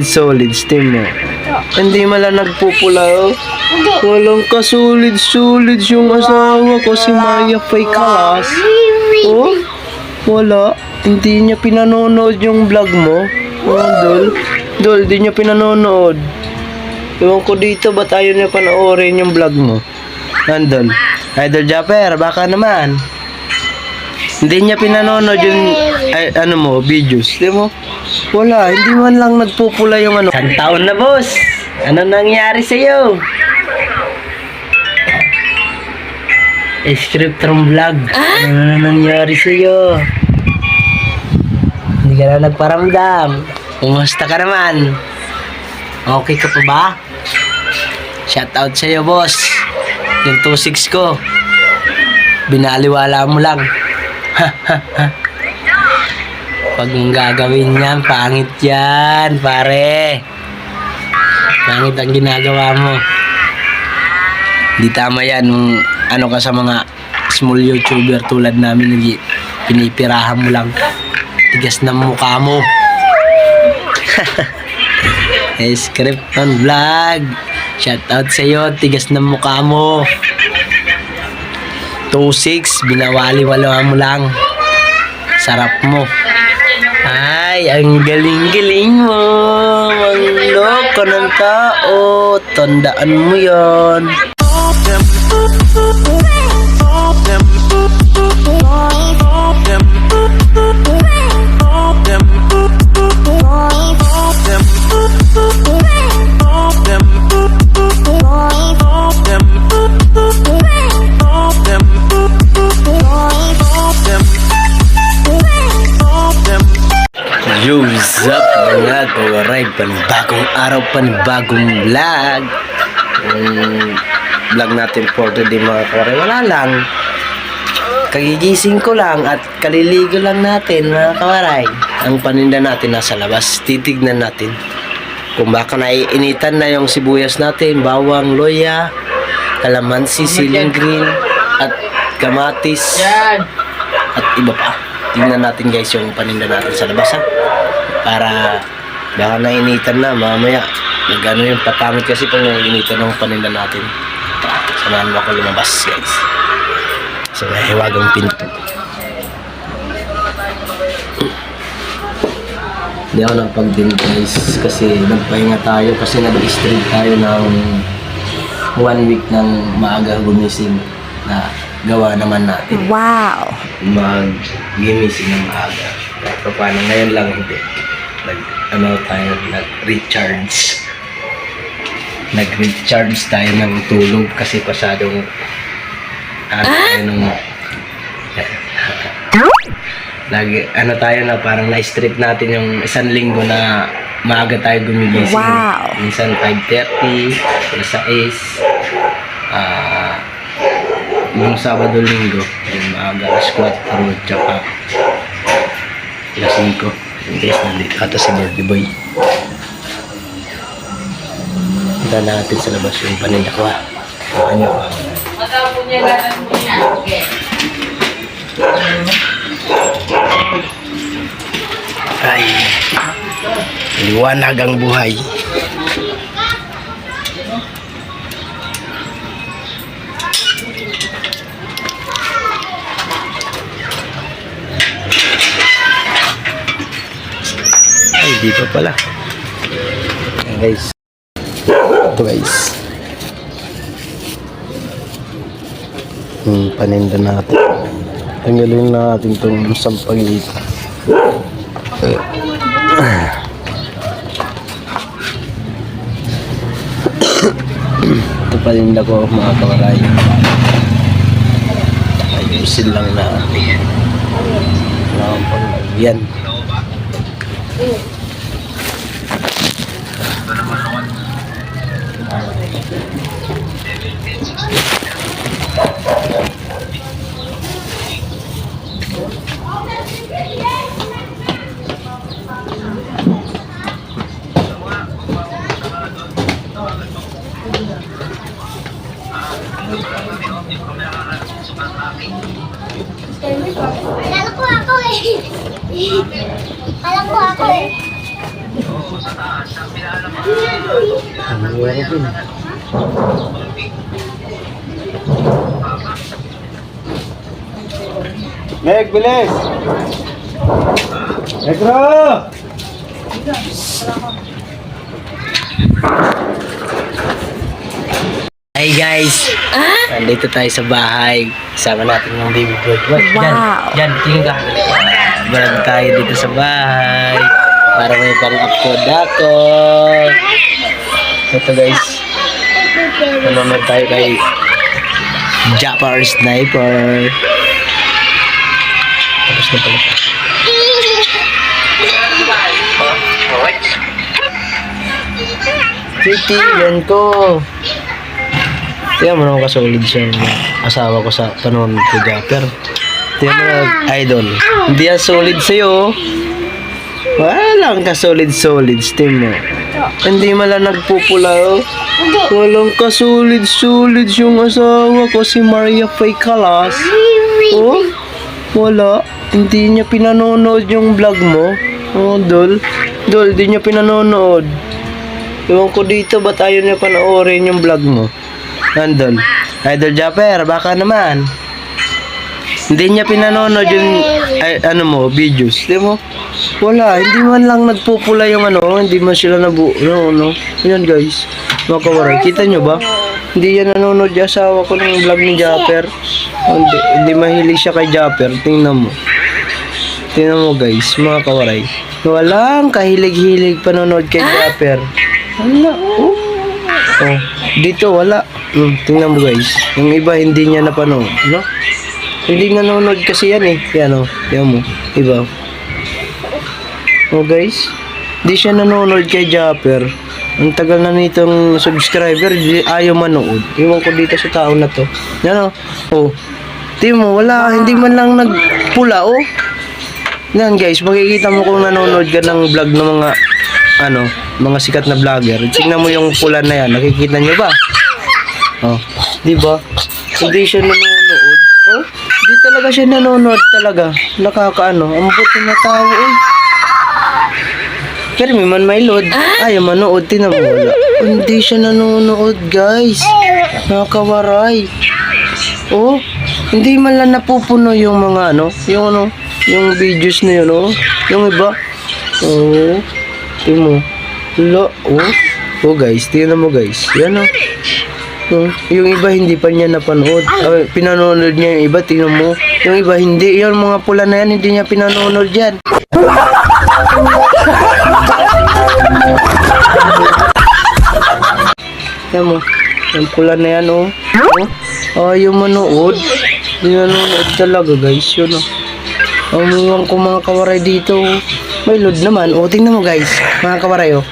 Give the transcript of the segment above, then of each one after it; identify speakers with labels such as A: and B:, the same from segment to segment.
A: solid steam mo. Hindi mala nagpupula oh. Walang kasulid-sulid yung asawa ko si Maya Fay Kalas. Oh, wala. Hindi niya pinanonood yung vlog mo. Oh, Dol. Dol, di niya pinanonood. Ewan ko dito, ba't ayaw niya panoorin yung vlog mo? Nandol. Idol Japper, baka naman. Hindi niya pinanonood yung ay, ano mo, videos. Di mo? Wala, hindi man lang nagpupula yung ano. San taon na, boss? Ano nangyari sa'yo? Script from vlog. Ano na nangyari sa'yo? Hindi ka na nagparamdam. Kumusta ka naman? Okay ka pa ba? Shout out sa'yo, boss. Yung 2.6 ko. Binaliwala mo lang. Mong gagawin yan, pangit yan, pare. Pangit ang ginagawa mo. Hindi tama yan nung ano ka sa mga small YouTuber tulad namin nag pinipirahan mo lang. Tigas ng mukha mo. eh, script on vlog. Shout out sa'yo, tigas ng mukha mo. 2-6, binawali-walahan mo lang. Sarap mo. Ay, ang galing-galing mo. Ang loko ng tao. Tandaan mo yon. What's up mga kawaray? Panibagong araw, panibagong vlog. Yung vlog natin for today mga kawaray. Wala lang. Kagigising ko lang at kaliligo lang natin mga kawaray. Ang paninda natin nasa labas. Titignan natin kung baka naiinitan na yung sibuyas natin, bawang, loya, kalamansi, siling green, at kamatis, at iba pa. Tingnan natin guys yung paninda natin sa labas ha. Para baka nainitan na mamaya. Nagano yung papangit kasi pag nainitan ng paninda natin. Samahan mo ako lumabas guys. Sa may hiwagang pinto. Hindi ako nagpag-din guys kasi nagpahinga tayo kasi nag-stream tayo ng one week ng maaga gumising na gawa naman natin
B: Wow.
A: mag-gimising ng maaga. Pero paano ngayon lang hindi. Nag, ano tayo, nag-recharge. Nag-recharge tayo ng tulog kasi pasadong ano tayo nung Lagi, ano tayo na parang na-strip natin yung isang linggo na maaga tayo gumigising.
B: Wow.
A: Minsan 5.30, alas 6, ah, yung Sabado Linggo, yung maaga alas 4, tsaka alas 5. Guys, nandito ata si birthday boy. Punta natin sa labas yung paninda ko ha. Ano ko? Ay, liwanag ang buhay. Ay, di pa pala. Ayan, guys. Ito guys. Yung paninda natin. Tanggalin na natin itong sampag ito. Paninda ko mga kawaray. Ayusin lang natin. Wala akong panglagyan.
B: Alam ko ako eh. Alam ko ako eh.
A: Ano meron din?
B: Meg, bilis! Negro!
A: Hi guys! Nandito tayo sa bahay. Sama natin yung baby boy. Wait,
C: Wow.
A: Diyan, tingin ka. Vlog tayo dito sa bahay. Para may pang-upload ako. Ito guys. Nanonood tayo kay Japar Sniper. Na pala. Titigan ko. Tiyan mo naman kasolid siya ng asawa ko sa panonood ko Japper. Tiyan mo na idol. Hindi yan solid sa'yo. Walang kasolid-solid, Steam mo. Hindi man lang nagpupula, oh. Walang kasolid-solid yung asawa ko, si Maria Faye Calas. Oh, wala. Hindi niya pinanonood yung vlog mo. Oh, Dol. Dol, hindi niya pinanonood. Iwan ko dito, ba't ayaw niya panoorin yung vlog mo? Nandun. Idol Japper, baka naman. Hindi niya pinanonood yung ay, ano mo, videos. Di mo? Wala, hindi man lang nagpupula yung ano, hindi man sila nabu... No, no. Yan guys, mga kawaray. Kita nyo ba? Hindi yan nanonood yung asawa ko ng vlog ni Japper. Hindi, hindi mahilig siya kay Japper. Tingnan mo. Tingnan mo guys, mga kawaray. Walang kahilig-hilig panonood kay Japper. Wala, oh. Oh, dito wala. Hmm, tingnan mo guys. Yung iba hindi niya napanood, no? Hindi nanonood kasi yan eh. Yan oh, yan mo. Iba. Oh guys, di siya nanonood kay Japper. Ang tagal na nitong subscriber, ayaw manood. Iwan ko dito sa tao na to. Yan oh. Oh. Tingnan mo, wala, hindi man lang nagpula oh. Yan guys, makikita mo kung nanonood ka ng vlog ng mga ano, mga sikat na vlogger. Tingnan mo yung pula na yan, nakikita nyo ba? Oh, di ba? Hindi siya nanonood. Oh, di talaga siya nanonood talaga. Nakakaano, ang buti na tao eh. Pero may man may load. Ay, manood, tinan mo wala. Hindi siya nanonood, guys. Nakakawaray. Oh, hindi man lang napupuno yung mga ano, yung ano, yung videos na yun, oh. Yung iba. Oh, tingnan mo. Lo, oh. Oh, guys, tingnan mo, guys. Yan, oh. Oh, yung iba hindi pa niya napanood. Ah, pinanonood niya yung iba, tingnan mo. Yung iba hindi. Yung mga pula na yan, hindi niya pinanonood yan. Yan mo. Yung pula na yan, oh. Oh, ayaw manood. Hindi nanonood talaga, guys. Yun, oh. Umuwang ko mga kawaray dito. oh. May load naman. Oh, tingnan mo, guys. Mga kawaray, oh.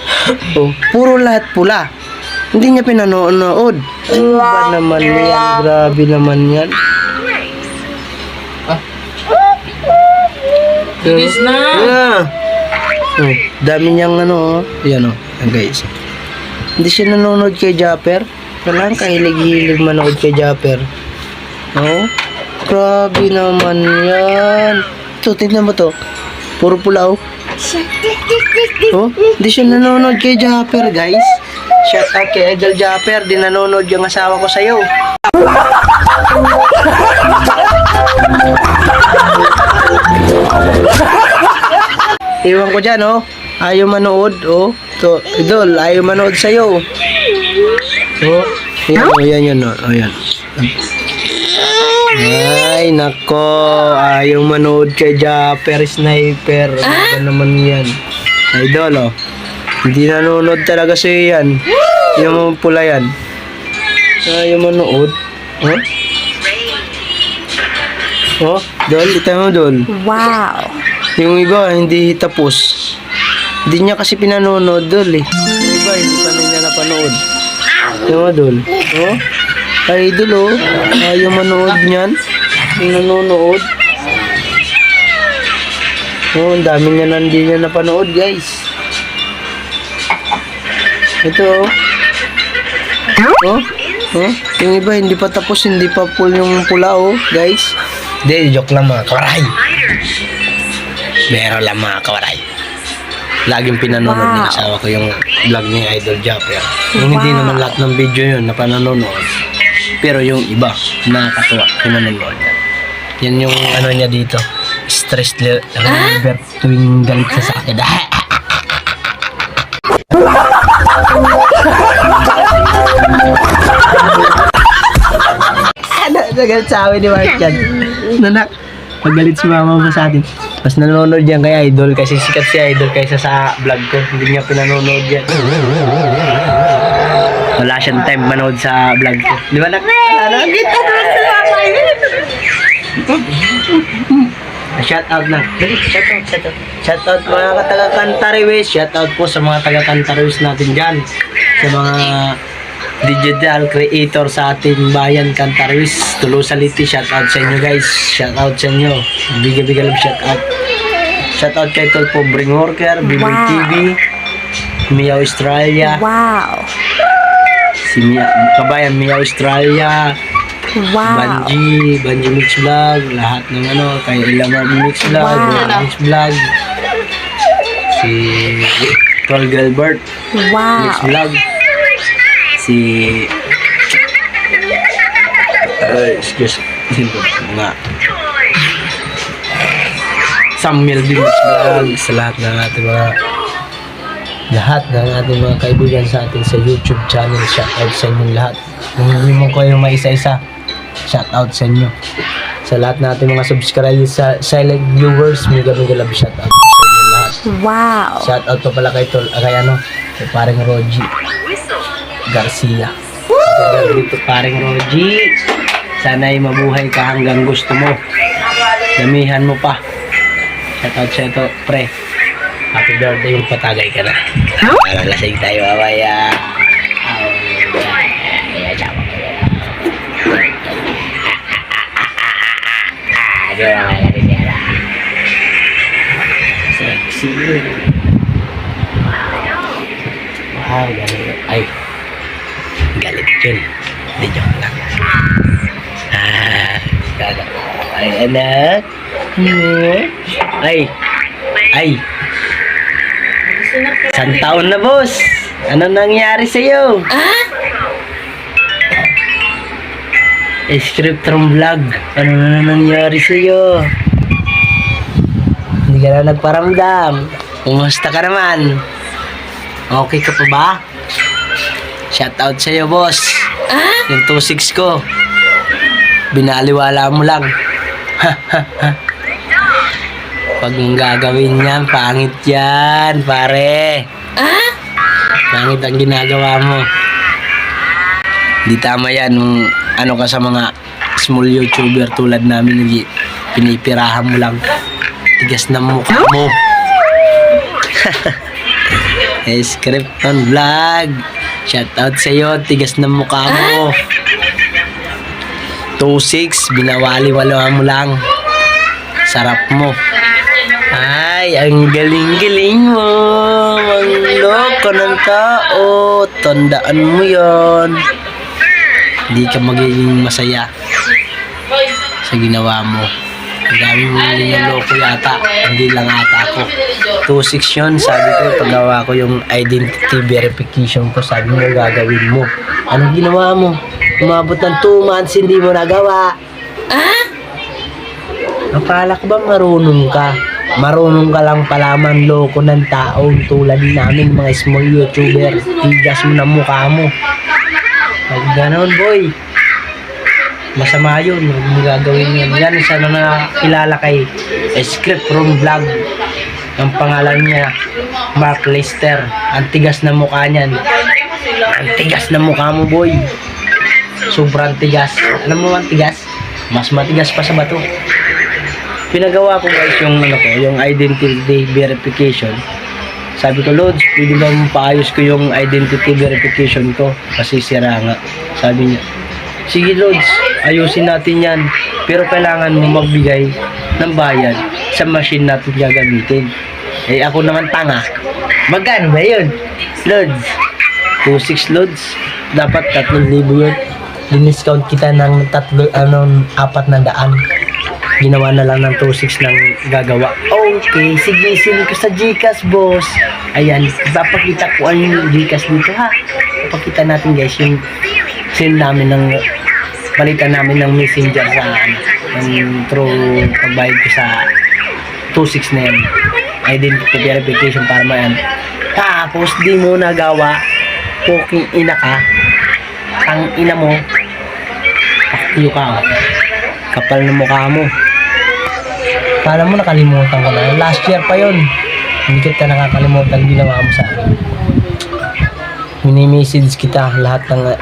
A: Oh, puro lahat pula. Hindi niya pinanonood. Ano ba naman yan? Grabe naman yan. Ah. Bilis na! Yeah. Oh, dami niyang ano, oh. Yan, oh. Yan, guys. Hindi siya nanonood kay Japper. Walang kahilig-hilig manood kay Japper. Oh, grabe naman yan. Ito, tignan mo to. Puro pula, oh. Oh, di siya nanonood kay Japper, guys. Shout out kay Idol Japper, di nanonood yung asawa ko sa'yo. Iwan ko dyan, oh. Ayaw manood, oh. To, Idol, ayaw manood sa'yo. Oh, yan, oh, yan, yan, oh, oh, yan. Ay, nako. Ayaw manood kay Japper Sniper. Ano ba naman yan? Idol, oh. Hindi nanonood talaga sa'yo yan. Yung pula yan. Ayaw manood. Oh? Oh, Dol, ito mo, Dol.
C: Wow.
A: Yung iba, hindi tapos. Hindi niya kasi pinanonood, Dol, eh. Yung iba, hindi pa niya napanood. Yung mga, Dol. Oh? Idol, oh. Ayaw manood niyan. Yung nanonood. Oh, ang dami niya na hindi niya napanood, guys. Ito, oh. Oh? Oh? Yung iba, hindi pa tapos, hindi pa full yung pula, oh, guys. Hindi, joke lang mga kawaray. Meron lang mga kawaray. laging pinanonood ng
C: Wow.
A: asawa ko yung vlog ni Idol Japper. Yung hindi
C: Wow.
A: naman lahat ng video yun na pananonood. Pero yung iba, nakakatuwa, pinanonood yan. Yan yung ano niya dito. Stress reliever tuwing galit siya sa akin. ano, nagalit sa amin ni Mark yan. Nanak, magalit si mama mo sa atin. Mas nanonood yan kay Idol kasi sikat si Idol kaysa sa vlog ko. Hindi niya pinanonood yan. Wala siyang time manood sa vlog ko. Di ba nak? Ano? Kita naman si mama Shout out na. Dali, shout out, shout out. Shout out mga taga-Cantarewis. Shout out po sa mga taga-Cantarewis natin dyan. Sa mga digital creator sa ating bayan Cantarewis. Tulusaliti. Shout out sa inyo guys. Shout out sa inyo. Biga-biga lang shout out. Shout out kay Tolpo Bring Worker, Biboy
C: Wow.
A: TV, Mia Australia,
C: Wow.
A: si Mia, kabayan Mia Australia,
C: Wow.
A: Banji, Banji Mix Vlog, lahat ng ano, kay Ilamar Mix Vlog,
C: Wow.
A: Mix Vlog, si Tol Gilbert Mix
C: Wow.
A: Vlog, si Ay, excuse sino mga Sam Melvin Mix Vlog, sa lahat ng ating mga lahat ng ating mga kaibigan sa atin sa YouTube channel, shout out sa inyo lahat. Kung hindi mo yung maisa-isa, shout out sa inyo. Sa lahat ng ating mga subscribers, sa silent viewers, mega mega love shout out sa inyo lahat.
C: Wow.
A: Shout out pa pala kay Tol, kay ano, kay paring Roji Garcia. Shout dito paring Roji. Sana ay mabuhay ka hanggang gusto mo. Damihan mo pa. Shout out sa ito, pre. Happy birthday yung patagay ka na. Para lasing tayo, tsaka. Sexy. Wow, galit. Ay, yun. Hindi joke lang. Ah. Ay, anak. Hmm. Ay, ay. Isang taon na, boss. Ano nangyari sa'yo? Ah? Script from vlog. Ano na nangyari sa'yo? Hindi ka na nagparamdam. Kumusta ka naman? Okay ka pa ba? Shout out sa'yo, boss. Yung 2.6 ko. Binaliwala mo lang. Pag mong gagawin yan, pangit yan, pare. Pangit ang ginagawa mo. Di tama yan nung ano ka sa mga small YouTuber tulad namin, hindi pinipirahan mo lang. Tigas na mukha mo. eh, script on vlog. Shout out sa'yo, tigas na mukha mo. 2-6, binawali-walahan mo lang. Sarap mo. Ay, ang galing-galing mo. Mangloko ng tao. Tandaan mo yon. Hindi ka magiging masaya sa ginawa mo. Dami mo niloloko yata. Hindi lang ata ako. 2-6 yun. Sabi ko, paggawa ko yung identity verification ko, sabi mo gagawin mo. Anong ginawa mo? Umabot ng 2 months, hindi mo nagawa. Akala ko ba marunong ka? Marunong ka lang palaman loko ng taong tulad namin mga small YouTuber. Tigas mo ng mukha mo. Pag ganon boy. Masama yun. Huwag mo gagawin yun. Yan sana na kilala kay Script from Vlog. Ang pangalan niya, Mark Lester. Ang tigas na mukha niyan. Ang tigas na mukha mo boy. Sobrang tigas. Alam mo ang tigas? Mas matigas pa sa bato pinagawa ko guys yung ano ko, yung identity verification. Sabi ko, Lods, pwede ba paayos ko yung identity verification ko? Kasi sira nga. Sabi niya, sige Lods, ayusin natin yan. Pero kailangan mo magbigay ng bayad sa machine natin gagamitin. Eh ako naman tanga. Magkano ba yun? Lods. 2.6 loads. Dapat 3,000 yun. Diniscount kita ng tatlo, ano, apat na daan. ginawa na lang ng 2.6 ng gagawa. Okay, sige, send ko sa Gcash, boss. Ayan, ipapakita ko yung Gcash dito, ha? Ipapakita natin, guys, yung send namin ng palitan namin ng messenger sa ano, yung through pagbayad ko sa 2.6 na yan. Identity verification para mayan. Tapos, di mo nagawa, poking ina ka, ang ina mo, Iyo ka. oh. Kapal na mukha mo. Kala mo nakalimutan ka na. Last year pa yon. Hindi kita nakakalimutan ginawa mo sa akin. Mini-message kita lahat ng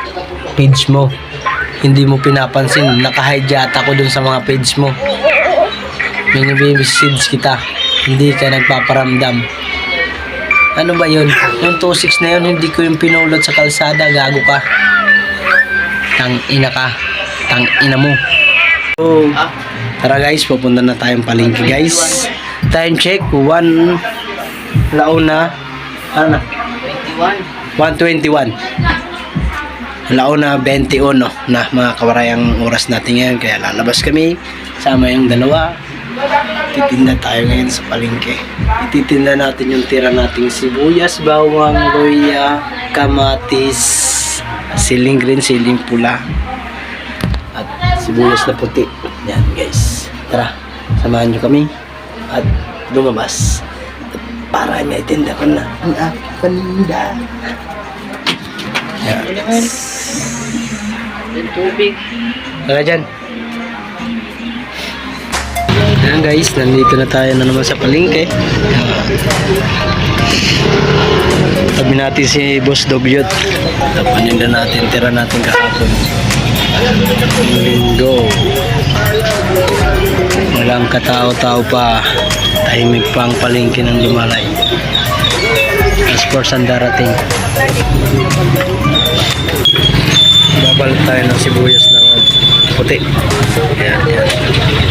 A: page mo. Hindi mo pinapansin. Naka-hide yata ako dun sa mga page mo. Mini-message kita. Hindi ka nagpaparamdam. Ano ba yun? Yung 2.6 na yun, hindi ko yung pinulot sa kalsada. Gago ka. Tang ina ka. Tang ina mo. So, tara guys, pupunta na tayong palengke guys. Time check, 1 launa. Ano na? 121. Launa 21 na mga kawarayang oras natin ngayon. Kaya lalabas kami. Sama yung dalawa. Titinda tayo ngayon sa palengke. Ititinda natin yung tira nating sibuyas, bawang, loya, kamatis, siling green, siling pula at sibuyas na puti. Yan guys. Tara, samahan nyo kami at lumabas. Para may tinda ko na ang aking paninda. Yan.
C: Tubig.
A: Tara dyan. Yan guys, nandito na tayo na naman sa palengke. Tabi natin si Boss Dogyot. Tapaninda natin, tira natin kahapon. Linggo. Walang katao-tao pa. Tahimik pa ang palengke ng Lumalay. For saan darating. Babalot tayo ng sibuyas na puti. Yan, yan.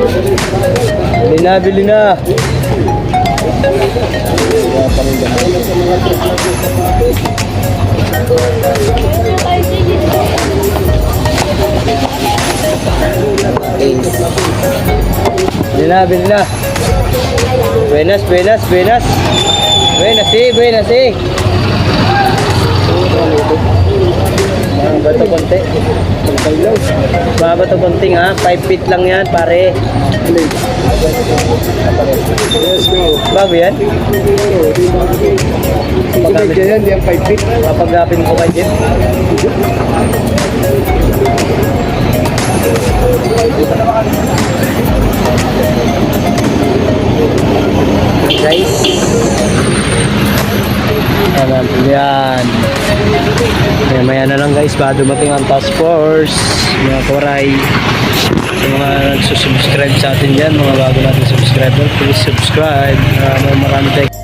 A: Bili na, bili na. Bili na, bili na. Buenas, buenas, buenas. Buenas, sí, buenas, sí. Mga bato konti. Mga bato konti nga. 5 feet lang yan, pare.
B: Let's go.
A: Bago yan?
B: Pagkabit ka yan, yan 5 feet.
A: Kapag-gapin ko kay Jeff. Guys. Ayan, yan. Maya maya na lang guys, ba dumating ang task force, mga kawaray. Sa mga nagsusubscribe sa atin dyan, mga bago natin subscriber, please subscribe. Maraming maraming thank